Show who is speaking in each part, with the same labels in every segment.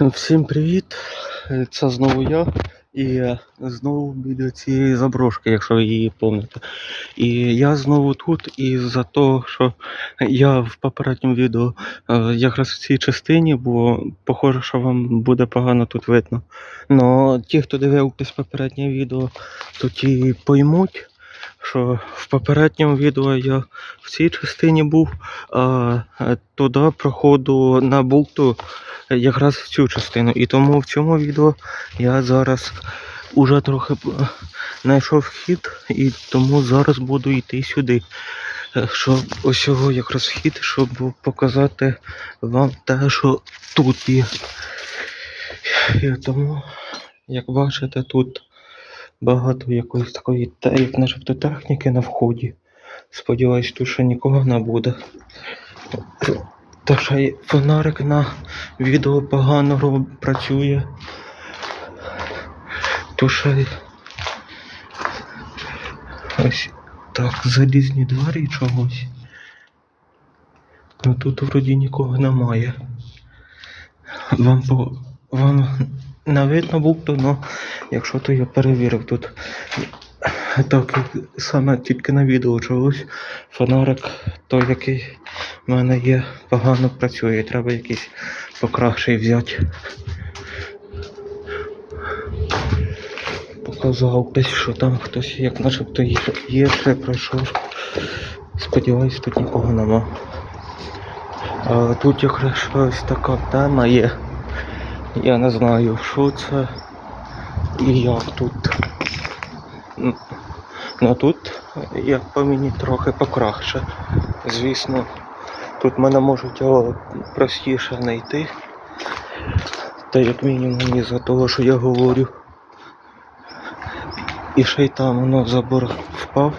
Speaker 1: Всім привіт! Це знову я. І знову біля цієї заброшки, якщо ви її пам'ятаєте. І я знову тут, і за того, що я в попередньому відео е, якраз в цій частині, бо похоже, що вам буде погано тут видно. Но ті, хто дивився попереднє відео, то ті поймуть, що в попередньому відео я в цій частині був, а е, туди проходу на болту якраз в цю частину. І тому в цьому відео я зараз уже трохи знайшов вхід, і тому зараз буду йти сюди. Е, Щоб ось його якраз вхід, щоб показати вам те, що тут є. І тому, як бачите, тут багато якоїсь такої як начебто техніки на вході. Сподіваюсь, тут ще нікого не буде. Та ще й фонарик на відео погано працює. То ще ось так, залізні двері чогось. Ну тут вроді нікого немає. Вам по вам був, то ну, якщо то я перевірив тут. Так саме тільки на відео чогось фонарик той, який в мене є, погано працює. Треба якийсь покращий взяти. Показав десь, що там хтось як начебто є, ще пройшов. Сподіваюсь, тут нікого нема. А тут якраз щось така тема є. Я не знаю, що це і як тут. Ну тут, як по мені, трохи покраще. Звісно, тут мене можуть о, простіше знайти. Та як мінімум із-за того, що я говорю. І ще й там воно забор впав.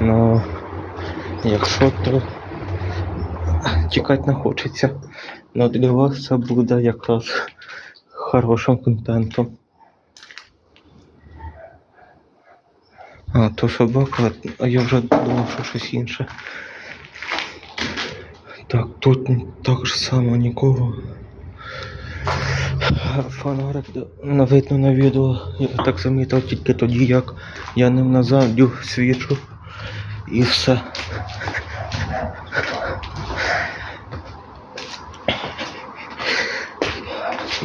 Speaker 1: Ну якщо то тікати не хочеться. Ну для вас це буде якраз хорошим контентом. А, то собака, а я вже думав, що щось інше. Так, тут так же само нікого. Фонарик не видно на відео. Я так замітив тільки тоді, як я ним назад свічу і все.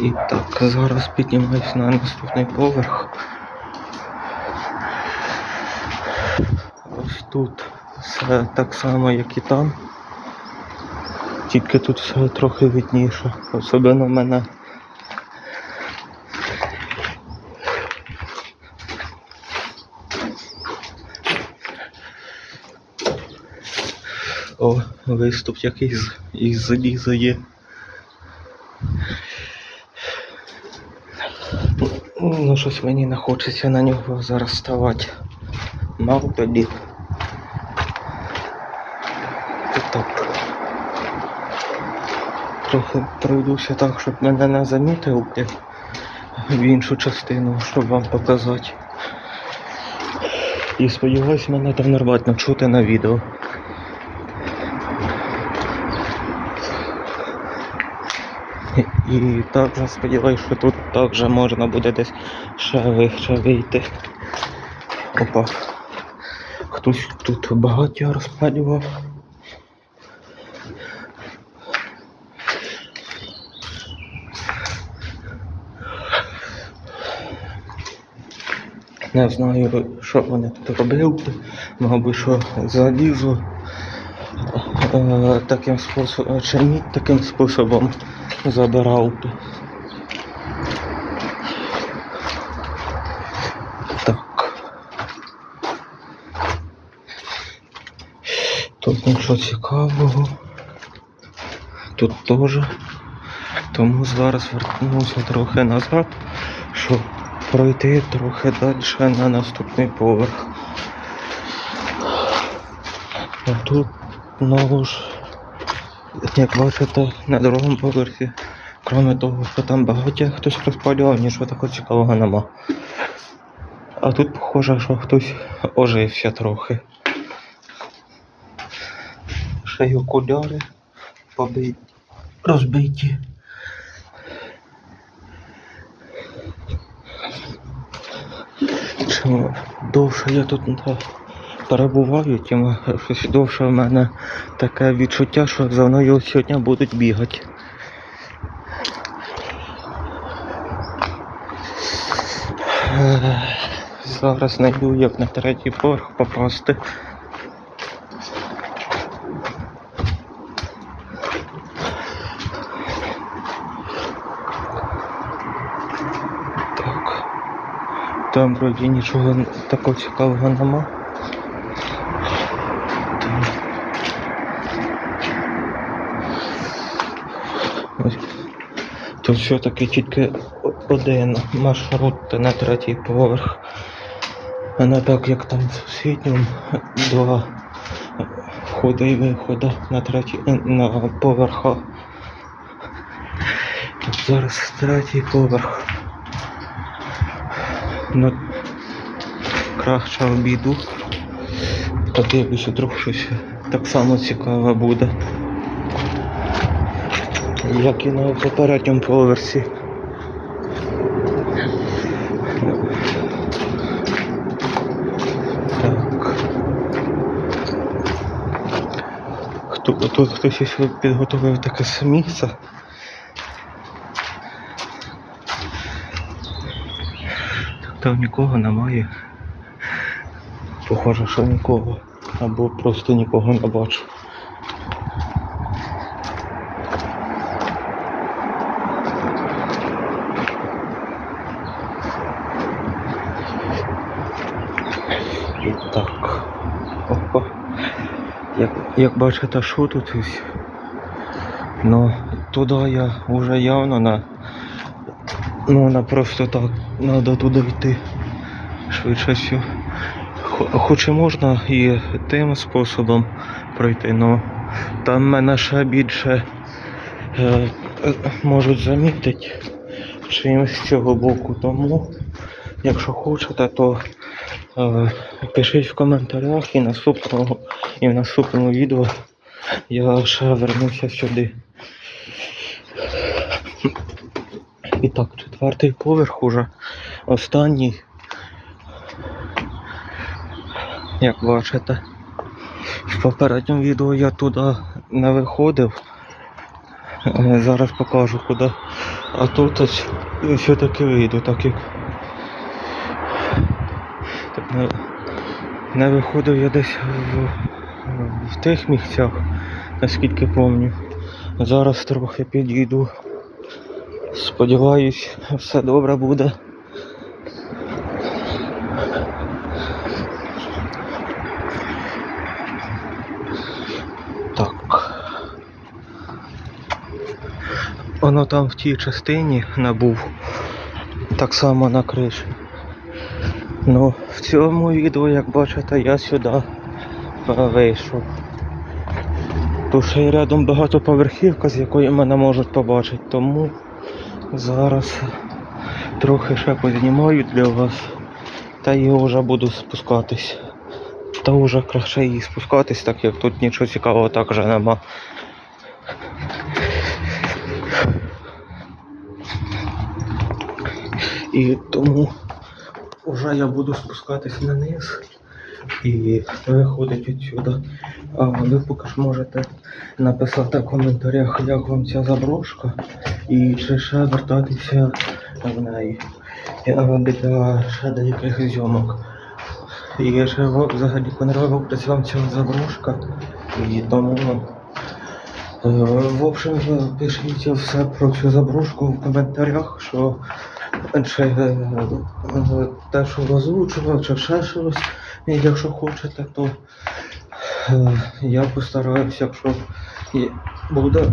Speaker 1: І так, зараз піднімаюсь на наступний поверх. Ось тут все так само, як і там. Тільки тут все трохи видніше. Особливо мене. О, виступ якийсь із заліза є. Ну, щось мені не хочеться на нього зараз ставати. Мав тоді. Так. Трохи пройдуся так, щоб мене не замітив в іншу частину, щоб вам показати. І сподіваюсь, мене там нормально чути на відео. І- також сподіваюсь, що тут також можна буде десь ще вище вийти. Опа. Хтось тут багаття розпалював. Не знаю, що вони тут робили. Мабуть, що залізо е, таким способом, чи мідь таким способом забирав. Так. Тут нічого цікавого. Тут теж. Тому зараз вернуся трохи назад, щоб пройти трохи далі на наступний поверх. А тут знову ж, як бачите, на другому поверсі, крім того, що там багаття хтось розпалював, нічого такого цікавого нема. А тут похоже, що хтось ожився трохи. Ще й окуляри побиті, розбиті. Чому довше я тут не так перебуваю, тим щось довше в мене таке відчуття, що за мною сьогодні будуть бігати. Зараз знайду, як на третій поверх попасти. Так. Там вроді нічого такого цікавого нема. Тут все-таки тільки один маршрут на третій поверх. А не так як там в сусідньому два входи і виходи на третій на поверха. Зараз третій поверх. Ну, краще обіду. Подивлюсь, вдруг щось так само цікаве буде. Як і на попередньому поверсі. Так. Хто, тут хтось ще підготовив таке місце. Там нікого немає. Похоже, що нікого. Або просто нікого не бачу. І так. Опа. Як, бачите, що тут ось. Ну, туди я вже явно на. Ну, на просто так. Треба туди йти. Швидше все. Хоч і можна і тим способом пройти, але там мене ще більше е, е, можуть замітити, чим з цього боку. Тому, якщо хочете, то е, пишіть в коментарях і наступного і в наступному відео я ще вернуся сюди. І так, четвертий поверх уже останній. Як бачите, в попередньому відео я туди не виходив. Е, Зараз покажу куди. А тут все-таки вийду, так як не, не виходив я десь в, в тих місцях, наскільки пам'ятаю. Зараз трохи підійду. Сподіваюсь, все добре буде. Так. Воно там в тій частині набув. Так само на криші. Ну, в цьому відео, як бачите, я сюди вийшов. Тут ще й рядом багатоповерхівка, з якої мене можуть побачити, тому зараз трохи ще познімаю для вас. Та і вже буду спускатись. Та вже краще і спускатись, так як тут нічого цікавого також нема. І тому вже я буду спускатись на низ і виходить відсюди. А ви поки ж можете написати в коментарях, як вам ця заброшка і чи ще вертатися в неї для ще деяких зйомок. І ще взагалі понравилась вам ця заброшка. І тому е, в общем пишіть все про цю заброшку в коментарях, що чи е, е, те, що озвучував, чи ще щось. І якщо хочете, то е, я постараюся, якщо буде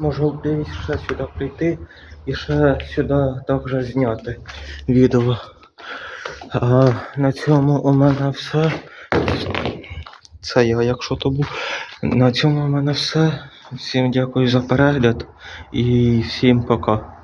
Speaker 1: можливість ще сюди прийти і ще сюди також зняти відео. А на цьому у мене все. Це я, якщо то був. На цьому у мене все. Всім дякую за перегляд і всім пока.